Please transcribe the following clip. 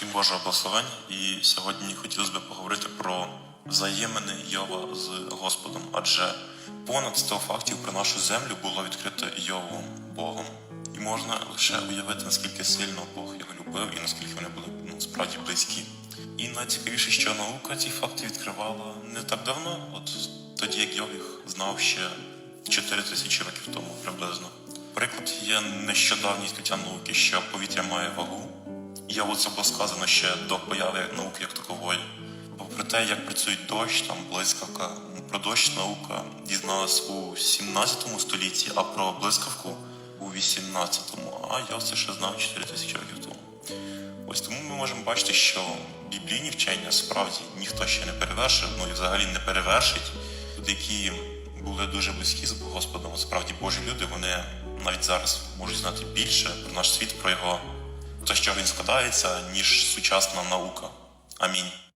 Всім Божого благословень. І сьогодні хотілося б поговорити про взаємини Йова з Господом, адже понад 100 фактів про нашу землю було відкрито Йовом Богом. І можна лише уявити, наскільки сильно Бог його любив і наскільки вони були ну, справді близькі. І найцікавіше, що наука ці факти відкривала не так давно, от тоді як Йов їх знав ще 4 тисячі років тому приблизно. Приклад є нещодавнє відкриття науки, що повітря має вагу. Йову це було сказано ще до появи науки як такової. Бо про те, як працює дощ, там блискавка, ну, про дощ наука дізналась у 17 столітті, а про блискавку у 18-му, а Йов це ще знав 4 тисячі років тому. Ось тому ми можемо бачити, що біблійні вчення справді ніхто ще не перевершив, ну і взагалі не перевершить. Люди, які були дуже близькі з Господом, справді Божі люди, вони навіть зараз можуть знати більше про наш світ, про його що він складається, ніж сучасна наука. Амінь.